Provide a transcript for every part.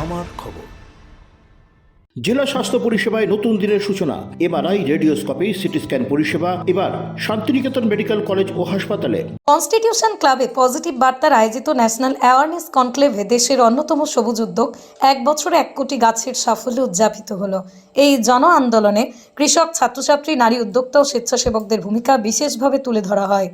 আমার খবর। জেলা স্বাস্থ্য পরিষেবায় নতুন দিনের সূচনা, এমআরআই, রেডিওস্কোপি, সিটি স্ক্যান পরিষেবা, এবার শান্তিনিকেতন মেডিকেল কলেজ ও হাসপাতালে। কনস্টিটিউশন ক্লাবে পজিটিভ বার্তার আয়োজিত ন্যাশনাল অ্যাওয়ারনেস কনক্লেভে দেশের অন্যতম সবুজ উদ্যোগ এক বছরে এক কোটি গাছের সাফল্য উদযাপিত হলো। এই জন আন্দোলনে কৃষক, ছাত্রছাত্রী, নারী উদ্যোক্তা ও স্বেচ্ছাসেবকদের ভূমিকা বিশেষভাবে তুলে ধরা হয়।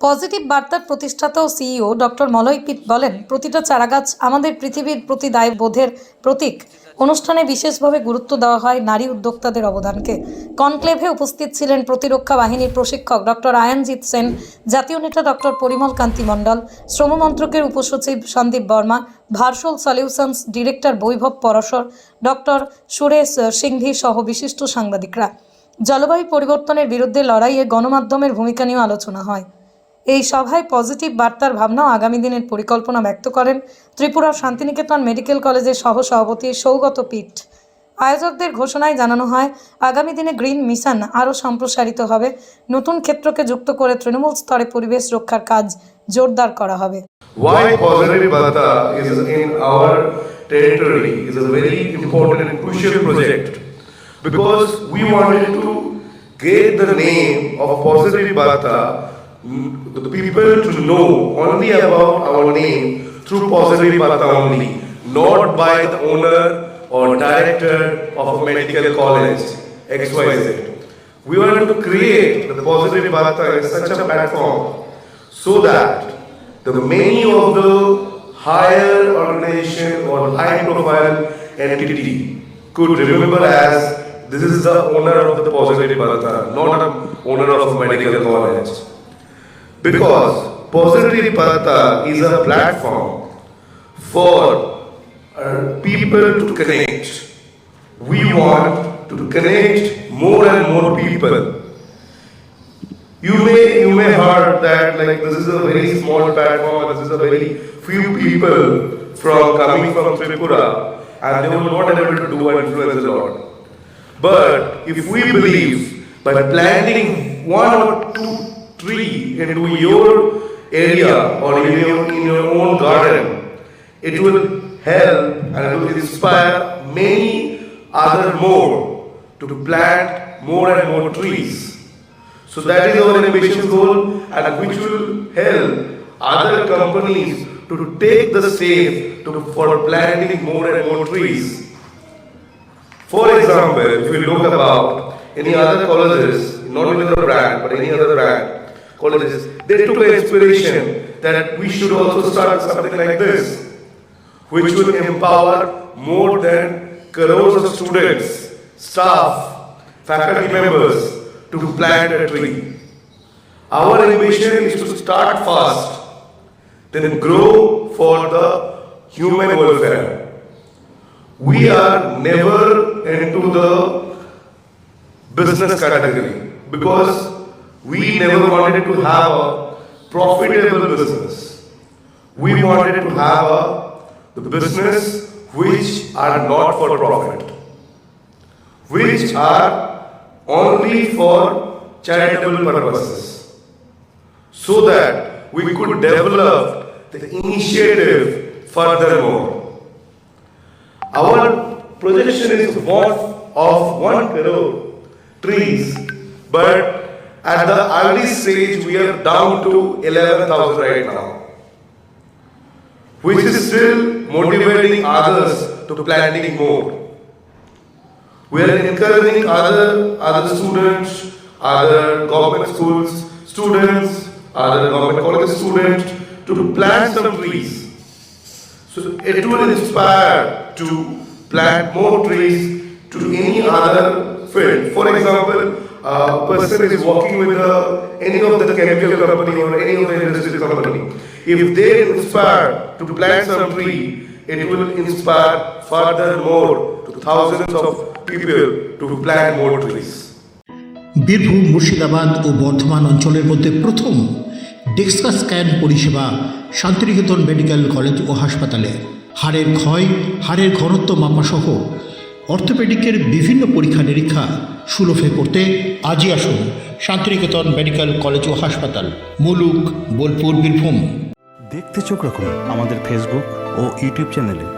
পজিটিভ বার্তার প্রতিষ্ঠাতা ও সিইও ডক্টর মলয় পিট বলেন, প্রতিটা চারাগাছ আমাদের পৃথিবীর প্রতি দায়বোধের প্রতীক। অনুষ্ঠানে বিশেষভাবে গুরুত্ব দেওয়া হয় নারী উদ্যোক্তাদের অবদানকে। কনক্লেভে উপস্থিত ছিলেন প্রতিরক্ষা বাহিনীর প্রশিক্ষক ডক্টর আয়নজিৎ সেন, জাতীয় নেতা ডক্টর পরিমল কান্তি মণ্ডল শ্রম মন্ত্রকের উপসচিব Sandeep Verma, virtual solutions director Vaibhav Parashar, doctor Suresh Singhvi সহ বিশিষ্ট সাংবাদিকরা। জলবায়ু পরিবর্তনের বিরুদ্ধে লড়াইয়ে গণমাধ্যমের ভূমিকা নিয়েও আলোচনা হয়। এই সভায় পজিটিভ বার্তার ভাবনা ও আগামী দিনের পরিকল্পনা ব্যক্ত করেন ত্রিপুরা শান্তিনিকেতন মেডিকেল কলেজের সহ সভাপতি সৌগত পিঠ। আয়োজকদের ঘোষণায় জানানো হয়, আগামী দিনে গ্রিন মিশন আরও সম্প্রসারিত হবে। নতুন ক্ষেত্রকে যুক্ত করে তৃণমূল স্তরে পরিবেশ রক্ষার কাজ জোরদার করা হবে। Because we wanted to get the name of Positive the people to know only about our name through Positive Bata only, not by the owner or director of a medical college, XYZ. We want to create the Positive Bata as such a platform so that the many of the higher organization or high profile entity could remember as this is the owner of the positive Bharata, not an owner of a medical college. Because positive Bharata is a platform for uh, people to connect. We want to connect more and more people. You may you may heard that like this is a very small platform, this is a very few people from coming from Tripura and they were not able to do and influence a lot. But if we believe by planting one or two tree into your area or in your, in your own garden, it will help and it will inspire many other more to plant more and more trees. So that is our ambitious goal and which will help other companies to take the step to, for planting more and more trees. For example, if you look about any other colleges, not only the brand, but any other brand, colleges, they took an inspiration that we should also start something like this, which will empower more than crores of students, staff, faculty members to plant a tree. Our ambition is to start fast, then grow for the human welfare. We are never into the business category because we never wanted to have a profitable business. We wanted to have a the business which are not for profit, which are only for charitable purposes, so that we could develop the initiative furthermore. Our projection is one of one crore trees, but at the early stage we are down to 11,000 right now, which is still motivating others to planting more. We are encouraging other other students, other government schools students, other government college students to plant some trees. So it will inspire to plant more trees to any other field. For example, a person is working with uh, any of the chemical company or any of the industrial company. If they inspire to plant some tree, it will inspire further more to thousands of people to plant more trees. Birbhum Murshidabad ও বর্ধমান অঞ্চলের মধ্যে প্রথম ডেক্সকা scan পরিষেবা Santiniketan medical college ও হাসপাতালে হাড়ের ক্ষয় হাড়ের ঘনত্ব মাপাসহ অর্থোপেডিকের বিভিন্ন পরীক্ষা নিরীক্ষা সুলভে করতে আজই আসুন শান্তিনিকেতন মেডিকেল কলেজ ও হাসপাতাল, মুলুক, বোলপুর, বীরভূম দেখতে চোখ রাখুন আমাদের ফেসবুক ও ইউটিউব চ্যানেলে.